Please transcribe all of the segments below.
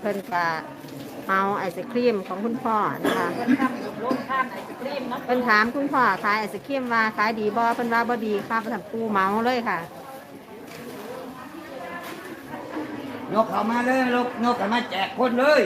เพิ่นก็เอาไอศครีมของคุณพ่อนะคะ เพิ่นทำโรงทานไอศครีมเนาะเพิ่นถามคุณพ่อขายไอศครีมว่าขายดีบ่เพิ่นว่าบ่ดีครับทำปูเหมาเลยค่ะ ยกเข้ามาเลยลูกยกเข้ามาแจกคนเลย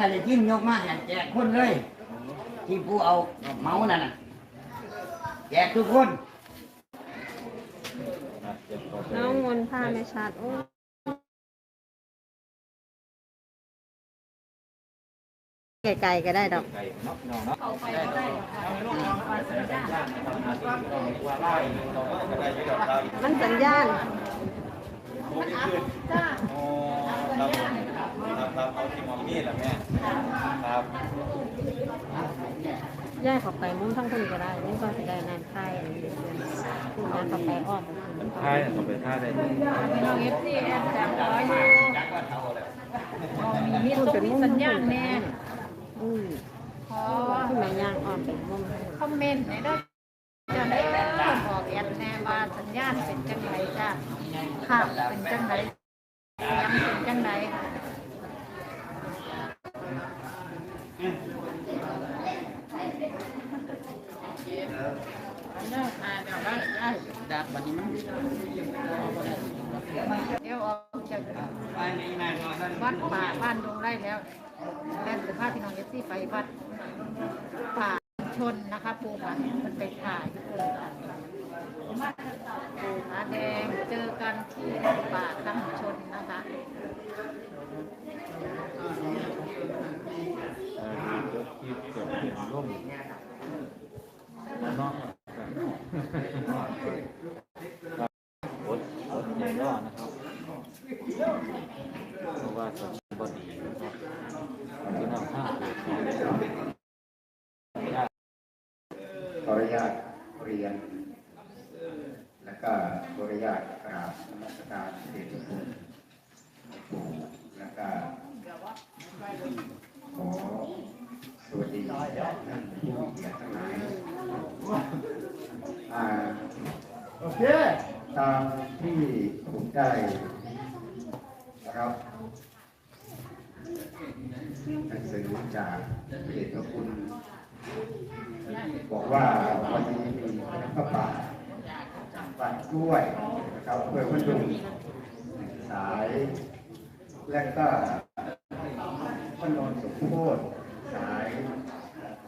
อะไรจิ้มยกมาให้แจกคนเลย ที่ผู้เอาเมาส์นั่นน่ะแจกทุกคนน้องมนต์ผ้าไม่ชัดโอ้ไกลๆก็ได้ดอกมันสัญญาณจ้าอ๋อครับผม ครับครับเอาที่มองนี่แหละแม่ครับย่ายเขอไปมุ้งทั้งคนก็ได้นี่ก็จะได้นานไข่คุณนานเข้าไปอ้อมท้ายต้องไปท่าได้พี่น้องเอฟซีแอนจำร้อยอยู่มีพูดต้เป็อนงมีมุ้งสัญญาณแน่อืมขอขึ้นมาย่างอ้อมเป็นมุ้งคอมเมนต์ให้ด้วยจะได้บอกแอดแน่ว่าสัญญาณเป็นจังไรจ้าค่ะเป็นจังไรยังเป็นจังไรค่ะ ดับบัดนี้มันเดี๋ยวออกจากวัดป่าบ้านดงไร่แล้วแล่นจะพาพี่น้องเอฟซีไปวัดป่าชนนะคะปูป่ามันไปถ่ายทุกคนค่ะปูผาแดงเจอกันที่ป่าตั้งชนนะคะ เดี๋ยวคิดเกิดเห็นร่มเนาะรถรถใหญ่รอนะครับเพราะว่าสมบดีนะครับที่นำห้าเกิดขึ้นขออนุญาตเรียน และก็ขออนุญาตกราบนมัสการเดชคุณแล้วก็ ขอสวัสดีท่านผู้มีเกียรติทั้งหลายอ่าโอเคตามที่ผมได้นะครับหนังสือจากเดชคุณ บอกว่าวันนี้มีพระป่าปัดกล้วยนะครับเพื่อพันดุงสาย และก็พนนส โพธิสาย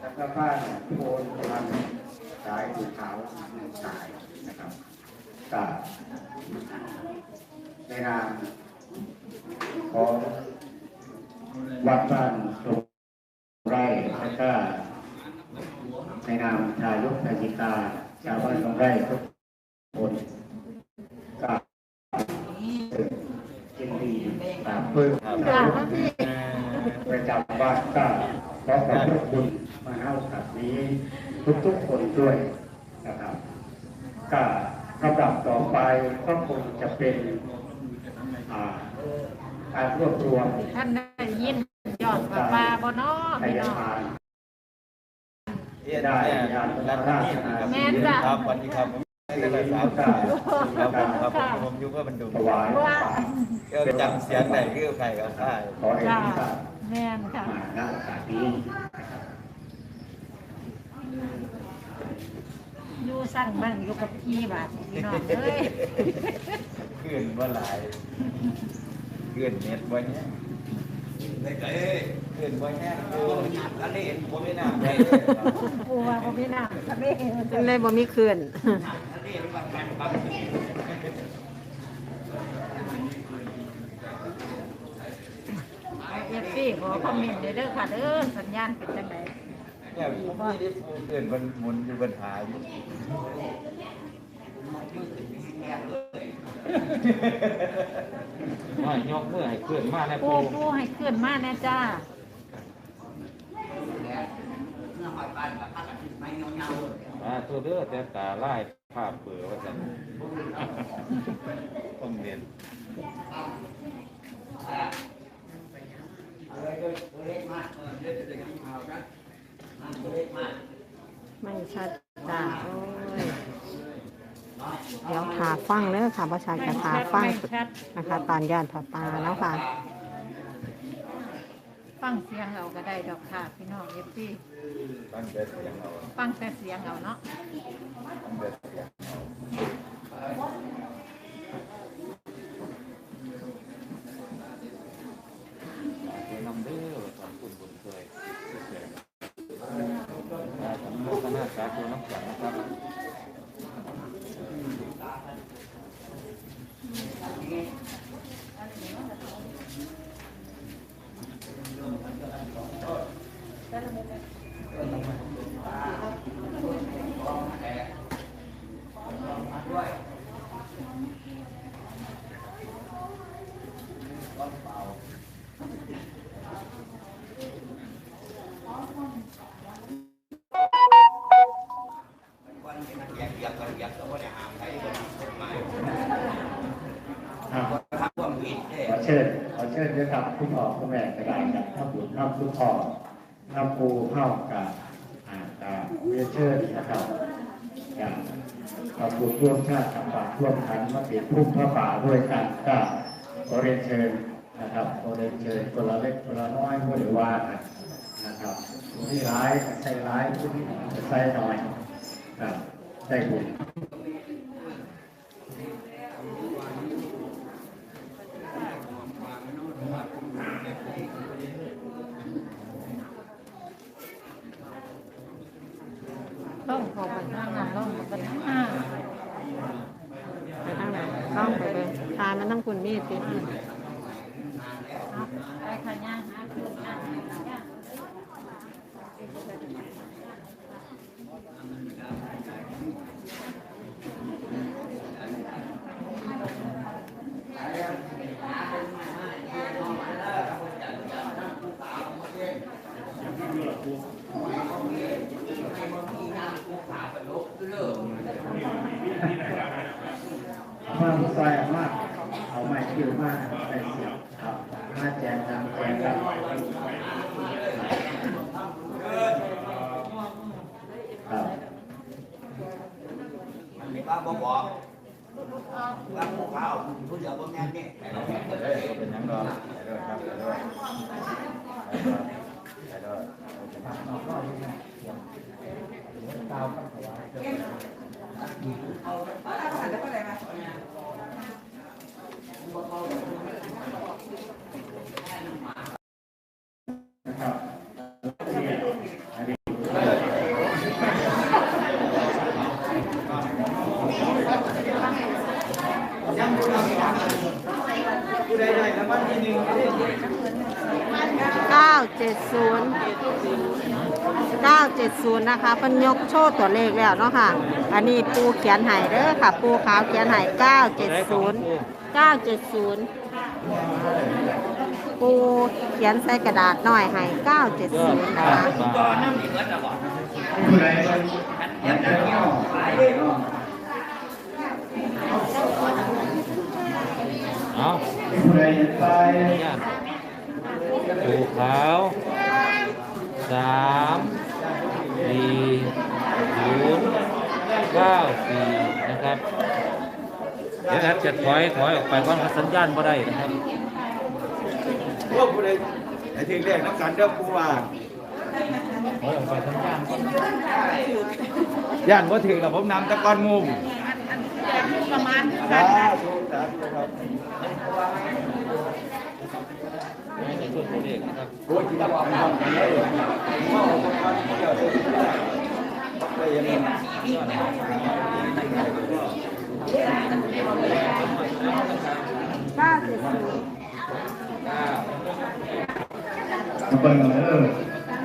แล้วก็บ้านโพนมันสายภูเขาหนึ่งสายนะครับกับในนามของวัดบ้านตรงไร่แล้วก็ในนามทายกทายิกาชาวบ้านต้องได้ทุกคนกับยินดีตามเพื่อ จ้าแล้วพี่ ประจำ บ้านก็ขอขอบพระคุณมาเน่าสัตว์นี้ทุกๆคนด้วยนะครับก็ลำดับต่อไปก็คงจะเป็นอ่าการรวบรวมท่านได้ยินยอดปลาปลาบ่เนาะพพี่ยาน้องบาลได้แม่ครับสวัสดีครับผมได้เลยครับครับผมครับผมผมอยู่เพื่อมันดูถวายว่าก็จำเสียงไหนคือใครก็ได้ขอให้จ้าทุกท่าน แม่นค่ะมาณโอกาสนี้นะครับอยู่สั่งบ้างอยู่กับพี่บาทพี่น้องเอ้ยขึ้นว่าหลายขึ้นเน็ตว่าเนี้ยขึ้นว่าเนี้ยโอ้ยอันนี้เห็นผมไม่น่าได้ปูว่าบ่พี่น้าทะเลจังเลยบ่มีคืน เอฟซีขอคอมเมนต์เด้อเด้อค่ะเด้อสัญญาณเป็นจังไดเนี่ยผมไม่ได้พูดขึ้นมันหมุนอยู่บนหาอยู่ว่ายกเมื่อให้ขึ้นมาแล้วปูปูปูให้ขึ้นมาแน่จ้าอ่าตัวเด้อแต่ตาไล่ภาพเบื่อว่าจะต้องเรียน เลยตัวเล็กมากเดี๋ยวจะได้กินข้าวกันตัวเล็กมากไม่ชัดจ้าโอ้ยเดี๋ยวถาฟังเด้อค่ะประชาชนถาฟังไม่ชัดนะคะ ตอนย่านผาปาแล้วค่ะ ฟังเสียงเอาก็ได้ดอกค่ะพี่น้องเอฟซีตั้งแต่เสียงเราฟังแต่เสียงเอาเนาะ ครับคุณพ่อคุณแม่กระดานครับข้าบุญข้าคุณพ่อข้าปูข้ากับอ่ากาเรียนเชิญนะครับอย่างขอบคุณร่วมชาติทำบาตรร่วมขันมาเปลี่ยนพุ่มพระป่าด้วยกันก็ขอเรียนเชิญนะครับขอเรียนเชิญคนละเล็กคนละน้อยผู้หรือว่ากันนะครับผู้ที่ร้ายใส่ร้ายผู้ที่ใส่น้อยครับได้บุญ ล่องเขาไปทางนั้นล่องไปทางหน้าไปทางไหนล่องไปเลยทานมันต้องคุณมีดสิไปค่ะย่าหาคืนย่าย่า มาผู้ซอยมากเอาไม้คิวมากไปเสียบครับมาแจงกันแจงกันครับป้าบอกบอกว่าพวกเขาผู้เดียวบ่แม่นนี่เด้อเป็นยังรอไปด้วยครับไปด้วยไปด้วยไปด้วยนะค 970 นะคะเพิ่นยกโชว์ตัวเลขแล้วเนาะค่ะ อันนี้ปูเขียนไห้เด้อค่ะ ปูขาวเขียนไห้970 970 ปูเขียนใส่กระดาษหน่อยไห้970 นะคะเอาปูขาว นะครับจะถอยถอยออกไปก่อนครับสัญญาณบ่ได้นะครับพวกผู้ใดไอ้ที่เรียกนักการเด้อผู้ว่าถอยออกไปสัญญาณก่อนย่านบ่ถึงแล้วผมนำตะกอนมุมประมาณสาธุสาธุครับไม่ได้ช่วยตัวเลขนะครับโอ้ยที่ตะกอนมุมกันเลยเมาตะกอนเกี่ยวได้ยังไง เก้าเจ็ดศูนย์มาเบิ่งเออ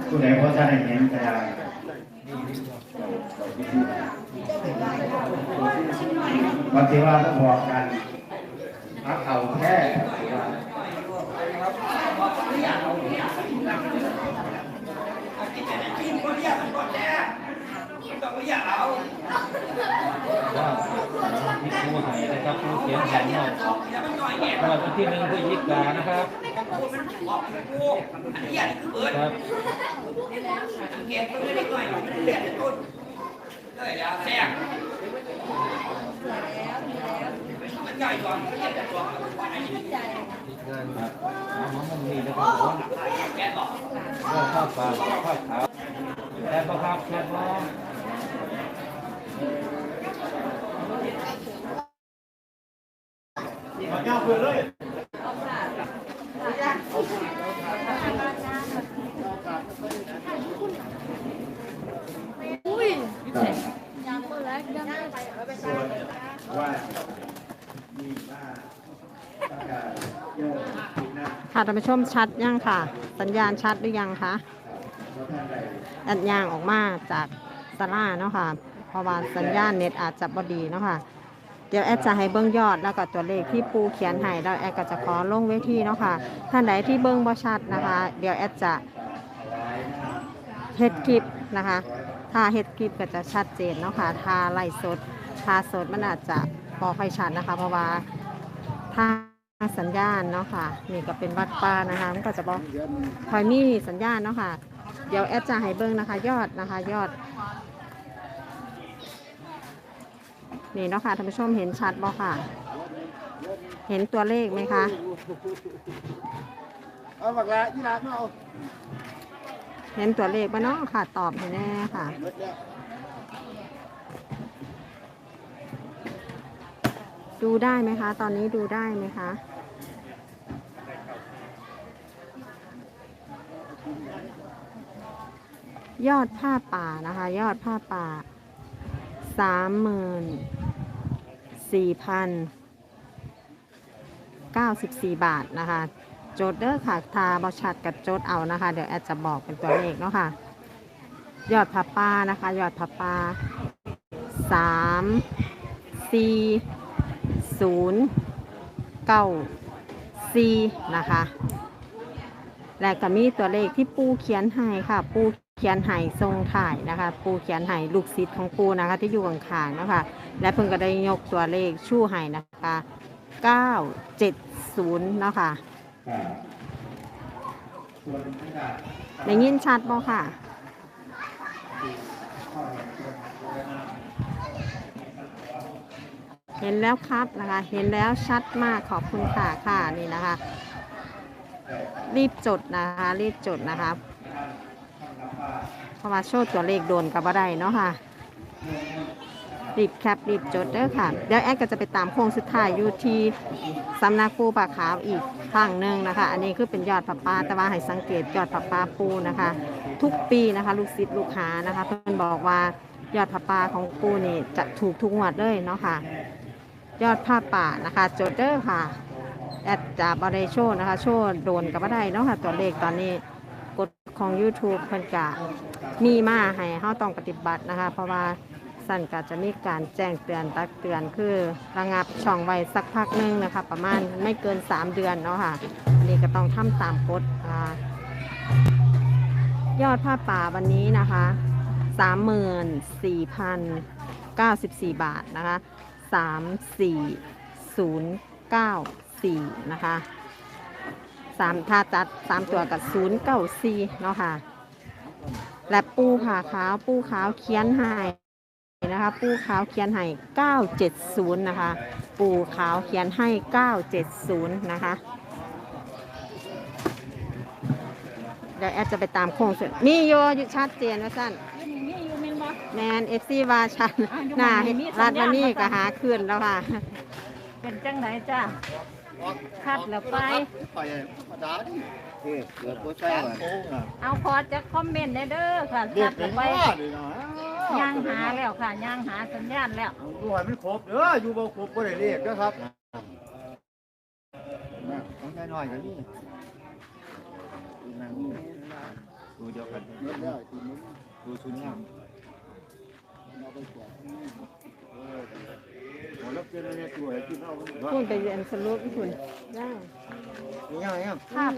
ผู้ใดพอท่านได้เห็นกระดาษวันที่ว่าต้องบอกกันพักเขาแค่ว่ากินคนเดียวมันบ่แน่ต้องเรียกเอา ปูไห่ นะครับปูเขียนแผ่นหมดวันที่หนึ่งพฤศจิกายนนะครับครับครับเอาหอมมุมนี้นะครับผมก็ข้าวปลาข้าวขาวแค่บ่ครับแค่บ่ว่ามีว่าประกาศโยกผิดนะ ค่ะท่านผู้ชมชัดยังค่ะ สัญญาณชัดหรือยังคะว่าท่านใดแอดยางออกมาจากสลาเนาะค่ะเพราะว่าสัญญาณเน็ตอาจจะบดีเนาะค่ะ เดี๋ยวแอดจะให้เบิ้งยอดแล้วก็ตัวเลขที่ปูเขียนให้แล้วแอดก็จะขอลงเวทีเนาะค่ะท่านใดที่เบิ้งบ่ชัดนะคะ เดี๋ยวแอดจะเฮ็ดคลิปนะคะ ถ้าเฮ็ดคลิปก็จะชัดเจนเนาะค่ะถ้าไล่สดถ้าสดมันอาจจะบอค่อยชัดนะคะ เพราะว่าถ้าสัญญาณเนาะค่ะนี่ก็เป็นวัดป่านะคะมันก็จะบอกคอยมีสัญญาณเนาะค่ะ เดี๋ยวแอดจะให้เบิ้งนะคะ ยอดนะคะ ยอด นี่เนาะค่ะท่านผู้ชมเห็นชัดบ่ค่ะ เห็นตัวเลขไหมคะเอาบักละที่ร้านเอาเห็นตัวเลขปะเนาะค่ะ ตอบให้แน่ค่ะหมดแล้วดูได้ไหมคะ ตอนนี้ดูได้ไหมคะยอดผ้าป่านะคะ ยอดผ้าป่าสามหมื่น สี่พันเก้าสิบสี่บาทนะคะ โจทย์เด้อค่ะทาบอชัดกับโจทย์เอานะคะ เดี๋ยวแอดจะบอกเป็นตัวเลขเนาะค่ะ ยอดผ้าป่านะคะ ยอดผ้าป่าสามสี่ศูนย์เก้าสี่นะคะ และก็มีตัวเลขที่ปูเขียนให้ค่ะ ปูเขียนให้ทรงถ่ายนะคะ ปูเขียนให้ลูกศิษย์ของปูนะคะ ที่อยู่ข้างๆนะคะ และเพิ่งก็ได้ยกตัวเลขชู่ให้นะคะ 970 เนาะค่ะค่ะส่วนประกาศได้ยินชัดบ่ค่ะข้อเห็นส่วนประกาศเห็นแล้วครับนะคะ เห็นแล้วชัดมากขอบคุณค่ะค่ะนี่นะคะ รีบจดนะคะ รีบจดนะคะเพราะว่าโชว์ตัวเลขโดนกับว่าได้เนาะค่ะ รีบแคปรีบจดเด้อค่ะ เดี๋ยวแอดก็จะไปตามโค้งสุดท้ายอยู่ที่สำนักปูปลาขาวอีกครั้งหนึ่งนะคะ อันนี้คือเป็นยอดปลาปลาแต่ว่าให้สังเกตยอดปลาปลาปูนะคะ ทุกปีนะคะ ลูกศิษย์ลูกหานะคะ เพื่อนบอกว่ายอดปลาปลาของปูนี่จะถูกทุกงวดเลยเนาะค่ะ ยอดผ้าป่านะคะ จดเด้อค่ะแอดจะบริโชว์นะคะ โชว์โดนกับว่าได้เนาะค่ะ ตัวเลขตอนนี้กฎของ YouTube เพิ่นกะมีมาให้เฮาต้องปฏิบัตินะคะ เพราะว่า สั่นก็จะมีการแจ้งเตือนตักเตือนคือระงับช่องไว้สักพักหนึงนะคะ ประมาณไม่เกิน 3 เดือนเนาะค่ะ อันนี้ก็ต้องทำตามกฎอ่ายอดผ้าป่าวันนี้นะคะ 34,094 บาทนะคะ 34094 นะคะสามถ้าจัดสามตัวกับ094เนาะค่ะ และปูผาขาว ปูขาวเขียนให้ นะคะปูขาวเขียนให้970 นะคะ ปูขาวเขียนให้ 970 นะคะ เดี๋ยวแอดจะไปตามโค้งสุดมีโยอยู่ชัดเจนว่าสั้นมีอยู่แม่นบ่แมนเอฟซีวาชันอ้าวอยู่หน้าบ้านนี่มีรัดสัญญาณมานี่มาก็สั่นหาขึ้นแล้วค่ะ เป็นจังไหนจ้าคัดแล้วไปไปธรรมดาดิเอ๊ะเกิดบ่ใช่ว่าโอ้น่ะเอาพอจะคอมเมนต์ได้เด้อค่ะเรียคักดเป็แล้วนไปว่าดิเนาะ ย่างหาแล้วค่ะย่างหาสัญญาณแล้วดูให้มันครบเด้ออยู่บ่ครบบ่ได้เรียกเด้อครับนะของยายน้อยก็นี่นั่งดูเดียวกันดูชุดงามโอ้แล้วเป็นอะไรตัวให้กินเอาคุณไปเรียนสรุปคุณได้นี่ยังไงภาพ